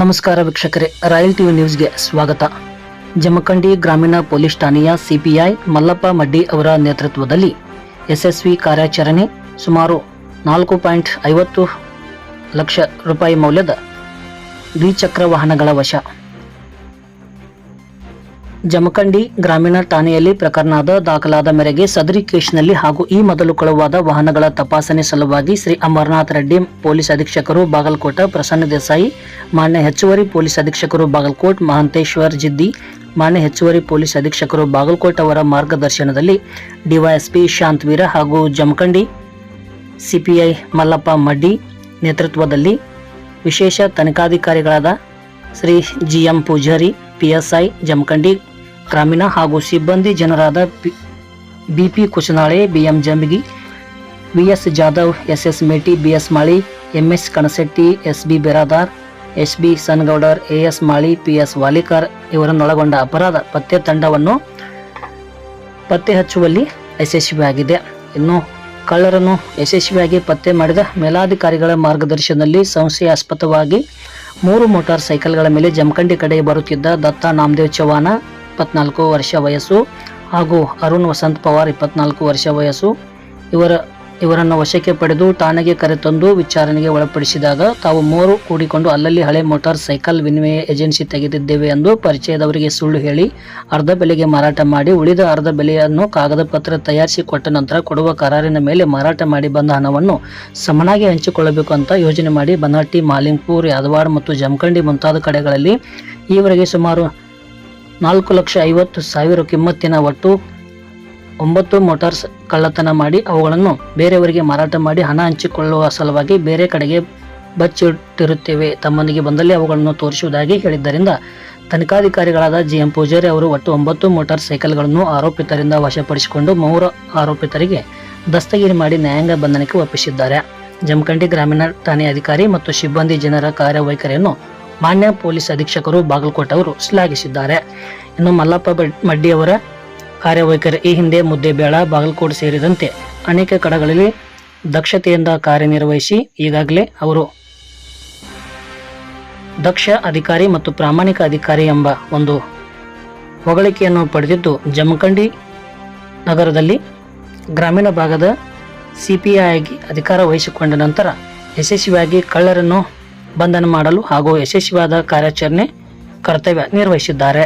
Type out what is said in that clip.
ನಮಸ್ಕಾರ ವೀಕ್ಷಕರೇ, royal TV ನ್ಯೂಸ್ಗೆ ಸ್ವಾಗತ. ಜಮಖಂಡಿ ಗ್ರಾಮೀಣ ಪೊಲೀಸ್ ಠಾಣೆಯ ಸಿಪಿಐ ಮಲ್ಲಪ್ಪ ಮಡ್ಡಿ ಅವರ ನೇತೃತ್ವದಲ್ಲಿ ಯಶಸ್ವಿ ಕಾರ್ಯಾಚರಣೆ ಸುಮಾರು ನಾಲ್ಕು ಪಾಯಿಂಟ್ ಐವತ್ತು ಲಕ್ಷ ರೂಪಾಯಿ ಮೌಲ್ಯದ ದ್ವಿಚಕ್ರ ವಾಹನಗಳ ವಶ. ಜಮಖಂಡಿ ಗ್ರಾಮೀಣ ಠಾಣೆಯಲ್ಲಿ ಪ್ರಕರಣದ ದಾಖಲಾದ ಮೇರೆಗೆ ಸದರಿ ಕೇಸ್ನಲ್ಲಿ ಹಾಗೂ ಈ ಮೊದಲು ಕಳುವಾದ ವಾಹನಗಳ ತಪಾಸಣೆ ಸಲುವಾಗಿ ಶ್ರೀ ಅಮರನಾಥ್ ರೆಡ್ಡಿ ಪೊಲೀಸ್ ಅಧೀಕ್ಷಕರು ಬಾಗಲಕೋಟ, ಪ್ರಸನ್ನ ದೇಸಾಯಿ, ಮಾನ್ಯ ಹೆಚ್ಚುವರಿ ಪೊಲೀಸ್ ಅಧೀಕ್ಷಕರು ಬಾಗಲಕೋಟ್, ಮಹಂತೇಶ್ವರ್ ಜಿದ್ದಿ, ಮಾನ್ಯ ಹೆಚ್ಚುವರಿ ಪೊಲೀಸ್ ಅಧೀಕ್ಷಕರು ಬಾಗಲಕೋಟ್ ಅವರ ಮಾರ್ಗದರ್ಶನದಲ್ಲಿ ಡಿವೈಎಸ್ಪಿ ಶಾಂತವೀರ ಹಾಗೂ ಜಮಖಂಡಿ ಸಿಪಿಐ ಮಲ್ಲಪ್ಪ ಮಡ್ಡಿ ನೇತೃತ್ವದಲ್ಲಿ ವಿಶೇಷ ತನಿಖಾಧಿಕಾರಿಗಳಾದ ಶ್ರೀ ಜಿಎಂ ಪೂಜಾರಿ, ಪಿಎಸ್ಐ, ಜಮಖಂಡಿ ಗ್ರಾಮೀಣ ಹಾಗೂ ಸಿಬ್ಬಂದಿ ಜನರಾದ BP Kushanale, BM Jambagi, VS Jadhav S S Meti, BS Mali, MS Kanasetti S B Beradar S B Sangoudar, AS S Mali, PS Walikar ಇವರನ್ನೊಳಗೊಂಡ ಅಪರಾಧ ಪತ್ತೆ ತಂಡವನ್ನು ಪತ್ತೆ ಹಚ್ಚುವಲ್ಲಿ ಯಶಸ್ವಿಯಾಗಿದೆ. ಇನ್ನು ಕಳ್ಳರನ್ನು ಯಶಸ್ವಿಯಾಗಿ ಪತ್ತೆ ಮಾಡಿದ ಮೇಲಾಧಿಕಾರಿಗಳ ಮಾರ್ಗದರ್ಶನದಲ್ಲಿ ಸಂಶಯಾಸ್ಪದವಾಗಿ ಮೂರು ಮೋಟಾರ್ ಸೈಕಲ್ಗಳ ಮೇಲೆ ಜಮಖಂಡಿ ಕಡೆ ಬರುತ್ತಿದ್ದ ದತ್ತ ನಾಮದೇವ್ ಚವಾಣ ಇಪ್ಪತ್ನಾಲ್ಕು ವರ್ಷ ವಯಸ್ಸು ಹಾಗೂ ಅರುಣ್ ವಸಂತ್ ಪವಾರ್ ಇಪ್ಪತ್ನಾಲ್ಕು ವರ್ಷ ವಯಸ್ಸು. ಇವರ, ಇವರನ್ನು ವಶಕ್ಕೆ ಪಡೆದು ಠಾಣೆಗೆ ಕರೆತಂದು ವಿಚಾರಣೆಗೆ ಒಳಪಡಿಸಿದಾಗ ತಾವು ಮೂರು ಕೂಡಿಕೊಂಡು ಅಲ್ಲಲ್ಲಿ ಹಳೆ ಮೋಟಾರ್ ಸೈಕಲ್ ವಿನಿಮಯ ಏಜೆನ್ಸಿ ತೆಗೆದಿದ್ದೇವೆ ಎಂದು ಪರಿಚಯದವರಿಗೆ ಸುಳ್ಳು ಹೇಳಿ ಅರ್ಧ ಬೆಲೆಗೆ ಮಾರಾಟ ಮಾಡಿ ಉಳಿದ ಅರ್ಧ ಬೆಲೆಯನ್ನು ಕಾಗದ ಪತ್ರ ತಯಾರಿಸಿ ಕೊಟ್ಟ ನಂತರ ಕೊಡುವ ಕರಾರಿನ ಮೇಲೆ ಮಾರಾಟ ಮಾಡಿ ಬಂದ ಹಣವನ್ನು ಸಮನಾಗಿ ಹಂಚಿಕೊಳ್ಳಬೇಕು ಅಂತ ಯೋಜನೆ ಮಾಡಿ ಬನಾಟಿ ಮಾಲಿಂಗ್ಪುರ್, ಯಾದವಾಡ್ ಮತ್ತು ಜಮಖಂಡಿ ಮುಂತಾದ ಕಡೆಗಳಲ್ಲಿ ಈವರೆಗೆ ಸುಮಾರು ನಾಲ್ಕು ಲಕ್ಷ ಐವತ್ತು ಸಾವಿರ ಕಿಮ್ಮತ್ತಿನ ಒಟ್ಟು ಒಂಬತ್ತು ಮೋಟಾರ್ಸ್ ಕಳ್ಳತನ ಮಾಡಿ ಅವುಗಳನ್ನು ಬೇರೆಯವರಿಗೆ ಮಾರಾಟ ಮಾಡಿ ಹಣ ಹಂಚಿಕೊಳ್ಳುವ ಸಲುವಾಗಿ ಬೇರೆ ಕಡೆಗೆ ಬಚ್ಚಿಟ್ಟಿರುತ್ತೇವೆ. ತಮ್ಮನಿಗೆ ಬಂದಲ್ಲಿ ಅವುಗಳನ್ನು ತೋರಿಸುವುದಾಗಿ ಹೇಳಿದ್ದರಿಂದ ತನಿಖಾಧಿಕಾರಿಗಳಾದ ಜಿ ಎಂ ಪೂಜಾರಿ ಅವರು ಒಟ್ಟು ಒಂಬತ್ತು ಮೋಟಾರ್ ಸೈಕಲ್ಗಳನ್ನು ಆರೋಪಿತರಿಂದ ವಶಪಡಿಸಿಕೊಂಡು ಮೂರು ಆರೋಪಿತರಿಗೆ ದಸ್ತಗಿರಿ ಮಾಡಿ ನ್ಯಾಯಾಂಗ ಬಂಧನಕ್ಕೆ ಒಪ್ಪಿಸಿದ್ದಾರೆ. ಜಮಖಂಡಿ ಗ್ರಾಮೀಣ ಠಾಣೆ ಅಧಿಕಾರಿ ಮತ್ತು ಸಿಬ್ಬಂದಿ ಜನರ ಕಾರ್ಯವೈಖರಿಯನ್ನು ಮಾನ್ಯ ಪೊಲೀಸ್ ಅಧೀಕ್ಷಕರು ಬಾಗಲಕೋಟೆ ಅವರು ಶ್ಲಾಘಿಸಿದ್ದಾರೆ. ಇನ್ನು ಮಲ್ಲಪ್ಪ ಬಡ್- ಮಡ್ಡಿ ಅವರ ಕಾರ್ಯವೈಖರಿ ಈ ಹಿಂದೆ ಮುದ್ದೆಬೇಳ ಬಾಗಲಕೋಟೆ ಸೇರಿದಂತೆ ಅನೇಕ ಕಡೆಗಳಲ್ಲಿ ದಕ್ಷತೆಯಿಂದ ಕಾರ್ಯನಿರ್ವಹಿಸಿ ಈಗಾಗಲೇ ಅವರು ದಕ್ಷ ಅಧಿಕಾರಿ ಮತ್ತು ಪ್ರಾಮಾಣಿಕ ಅಧಿಕಾರಿ ಎಂಬ ಒಂದು ಹೊಗಳಿಕೆಯನ್ನು ಪಡೆದಿದ್ದು, ಜಮಖಂಡಿ ನಗರದಲ್ಲಿ ಗ್ರಾಮೀಣ ಭಾಗದ ಸಿಪಿಐ ಆಗಿ ಅಧಿಕಾರ ವಹಿಸಿಕೊಂಡ ನಂತರ ಯಶಸ್ವಿಯಾಗಿ ಕಳ್ಳರನ್ನು ಬಂಧನ ಮಾಡಲು ಹಾಗೂ ಯಶಸ್ವಿಯಾದ ಕಾರ್ಯಾಚರಣೆ ಕರ್ತವ್ಯ ನಿರ್ವಹಿಸಿದ್ದಾರೆ.